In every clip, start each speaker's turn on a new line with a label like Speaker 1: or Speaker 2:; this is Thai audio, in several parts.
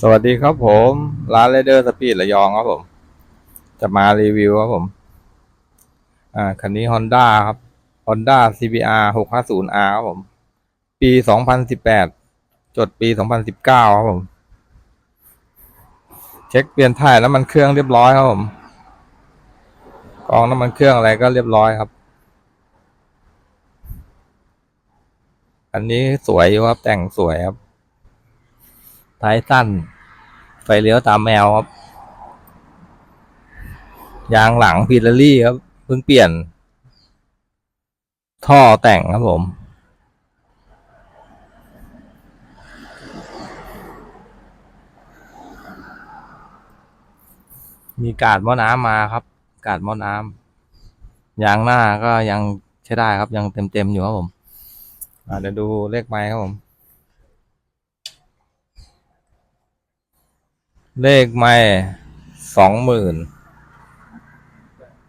Speaker 1: สวัสดีครับผม ร้านเ a เดอร์สปีดระยองครับผม จะมารีวิวครับผม อ่า คันนี้ Honda ครับ Honda CBR 650R ครับผม ปี 2018 จดปี 2019 ครับผม เช็คเปลี่ยนถ่ายน้ำมันเครื่องเรียบร้อยครับผม กองน้ำมันเครื่องอะไรก็เรียบร้อยครับ อันนี้สวยอยู่ครับ แต่งสวยครับ ท้ายสั้น ไฟเลี้ยวตามแมวครับ ยางหลังพิลลี่ครับ เพิ่งเปลี่ยน ท่อแต่งครับผม มีกาดหม้อน้ำมาครับ กาดหม้อน้ำยางหน้าก็ยังใช้ได้ครับ ยังเต็มๆอยู่ครับผมอ่าเดี๋ยวดูเลขไม้ครับผม เลขไม่สองหมื่น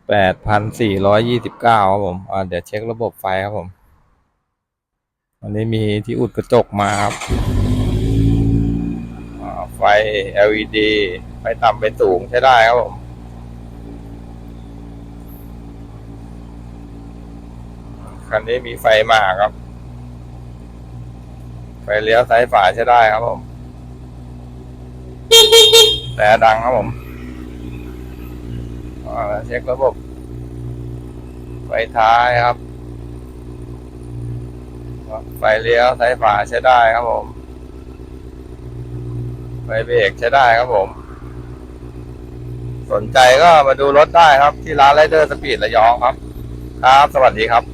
Speaker 1: แปดพันสี่ร้อยยี่สิบเก้าครับผมอ่าเดี๋ยวเช็คระบบไฟครับผม วันนี้มีที่อุดกระจกมาครับไฟ LED ไฟต่ำไปสูงใช้ได้ครับผมคันนี้มีไฟมาครับ ไฟเลี้ยวซ้ายฝาใช้ได้ครับผม แต่ดังครับผมเช็คระบบไฟท้ายครับไฟเลี้ยวซ้ายฝาใช้ได้ครับผมไฟเบรกใช้ได้ครับผม สนใจก็มาดูรถได้ครับที่ร้านไรเดอร์สปีดระยองครับ ครับ สวัสดีครับ